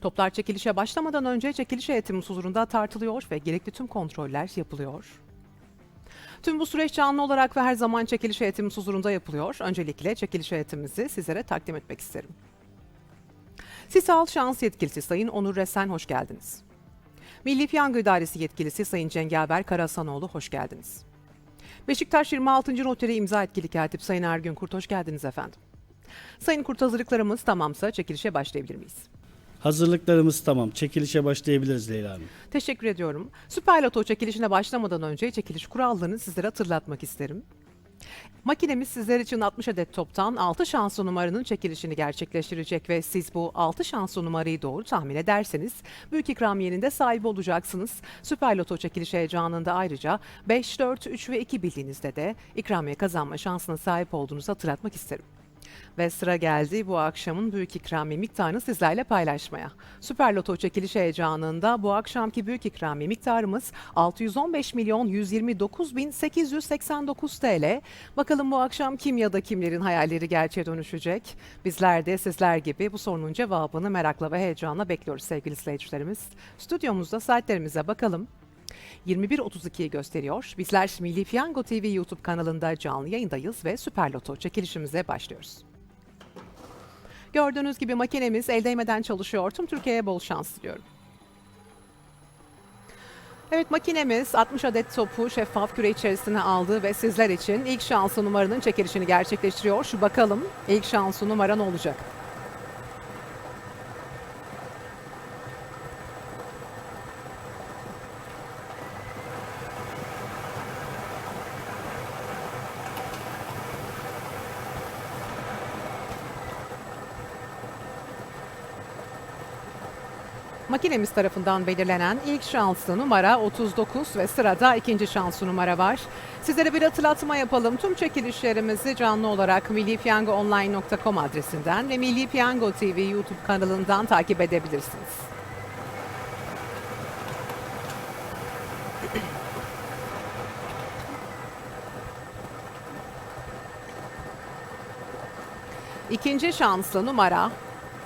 Toplar çekilişe başlamadan önce çekiliş heyetimiz huzurunda tartılıyor ve gerekli tüm kontroller yapılıyor. Tüm bu süreç canlı olarak ve her zaman çekiliş heyetimiz huzurunda yapılıyor. Öncelikle çekiliş heyetimizi sizlere takdim etmek isterim. Sisal Şans Yetkilisi Sayın Onur Resen hoş geldiniz. Milli Piyango İdaresi Yetkilisi Sayın Cengaber Karahasanoğlu hoş geldiniz. Beşiktaş 26. Noteri imza etkili katip Sayın Ergün Kurt hoş geldiniz efendim. Sayın Kurt hazırlıklarımız tamamsa çekilişe başlayabilir miyiz? Hazırlıklarımız tamam. Çekilişe başlayabiliriz Leyla Hanım. Teşekkür ediyorum. Süper Loto çekilişine başlamadan önce çekiliş kurallarını sizlere hatırlatmak isterim. Makinemiz sizler için 60 adet toptan 6 şanslı numaranın çekilişini gerçekleştirecek ve siz bu 6 şanslı numarayı doğru tahmin ederseniz büyük ikramiyenin de sahibi olacaksınız. Süper Loto çekiliş heyecanında ayrıca 5, 4, 3 ve 2 bildiğinizde de ikramiye kazanma şansına sahip olduğunuzu hatırlatmak isterim. Ve sıra geldi bu akşamın büyük ikramiye miktarını sizlerle paylaşmaya. Süper Loto çekiliş heyecanında bu akşamki büyük ikramiye miktarımız 615 milyon 129 bin 889 TL. Bakalım bu akşam kim ya da kimlerin hayalleri gerçeğe dönüşecek? Bizler de sizler gibi bu sorunun cevabını merakla ve heyecanla bekliyoruz sevgili izleyicilerimiz. Stüdyomuzda saatlerimize bakalım. 21.32'yi gösteriyor. Bizler Milli Piyango TV YouTube kanalında canlı yayındayız ve Süper Loto çekilişimize başlıyoruz. Gördüğünüz gibi makinemiz el değmeden çalışıyor. Tüm Türkiye'ye bol şans diliyorum. Evet makinemiz 60 adet topu şeffaf küre içerisine aldı ve sizler için ilk şansı numaranın çekilişini gerçekleştiriyor. Şu bakalım ilk şansı numara ne olacak? Makinemiz tarafından belirlenen ilk şanslı numara 39 ve sırada ikinci şanslı numara var. Sizlere bir hatırlatma yapalım. Tüm çekilişlerimizi canlı olarak millipiyangoonline.com adresinden ve Milli Piyango TV YouTube kanalından takip edebilirsiniz. İkinci şanslı numara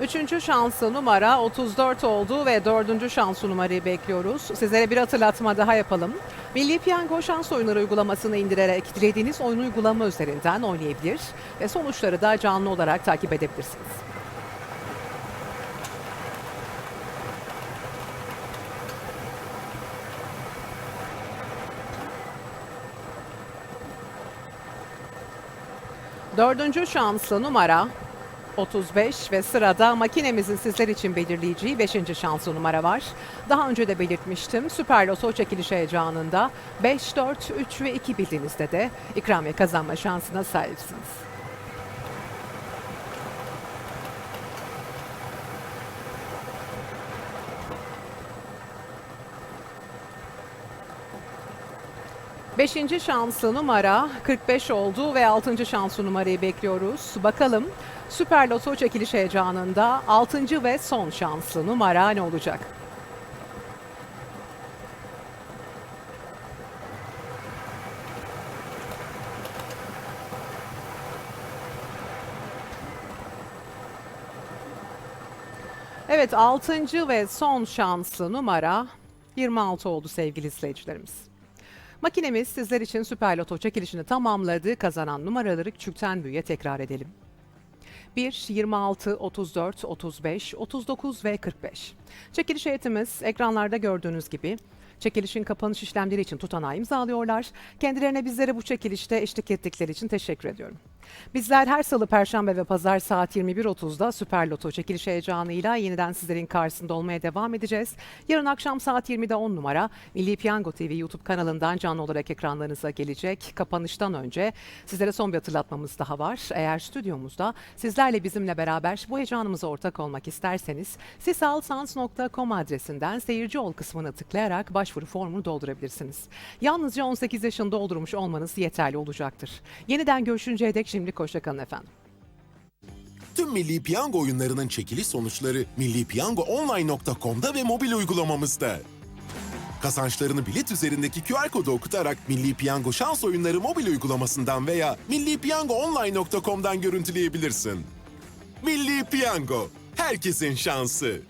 Üçüncü şanslı numara 34 oldu ve dördüncü şanslı numarayı bekliyoruz. Sizlere bir hatırlatma daha yapalım. Milli Piyango şans oyunları uygulamasını indirerek dilediğiniz oyun uygulama üzerinden oynayabilir ve sonuçları da canlı olarak takip edebilirsiniz. Dördüncü şanslı numara 35 ve sırada makinemizin sizler için belirleyeceği 5. şanslı numara var. Daha önce de belirtmiştim. Süper Loto çekiliş heyecanında 5, 4, 3 ve 2 bildiğinizde de ikramiye kazanma şansına sahipsiniz. Beşinci şanslı numara 45 oldu ve altıncı şanslı numarayı bekliyoruz. Bakalım Süper Loto çekiliş heyecanında altıncı ve son şanslı numara ne olacak? Evet 6. ve son şanslı numara 26 oldu sevgili izleyicilerimiz. Makinemiz sizler için Süper Loto çekilişini tamamladı. Kazanan numaraları küçükten büyüğe tekrar edelim. 1, 26, 34, 35, 39 ve 45. Çekiliş heyetimiz ekranlarda gördüğünüz gibi çekilişin kapanış işlemleri için tutanağı imzalıyorlar. Kendilerine bizlere bu çekilişte eşlik ettikleri için teşekkür ediyorum. Bizler her salı, perşembe ve pazar saat 21.30'da Süper Loto çekiliş heyecanıyla yeniden sizlerin karşısında olmaya devam edeceğiz. Yarın akşam saat 20'de 10 numara Milli Piyango TV YouTube kanalından canlı olarak ekranlarınıza gelecek. Kapanıştan önce sizlere son bir hatırlatmamız daha var. Eğer stüdyomuzda sizlerle bizimle beraber bu heyecanımıza ortak olmak isterseniz sisalsans.com adresinden seyirci ol kısmına tıklayarak başvuru formunu doldurabilirsiniz. Yalnızca 18 yaşını doldurmuş olmanız yeterli olacaktır. Yeniden görüşünceye dek şimdilik hoşçakalın efendim. Tüm Milli Piyango oyunlarının çekiliş sonuçları millipiyangoonline.com'da ve mobil uygulamamızda. Kazançlarını bilet üzerindeki QR kodu okutarak Milli Piyango şans oyunları mobil uygulamasından veya millipiyangoonline.com'dan görüntüleyebilirsin. Milli Piyango, herkesin şansı.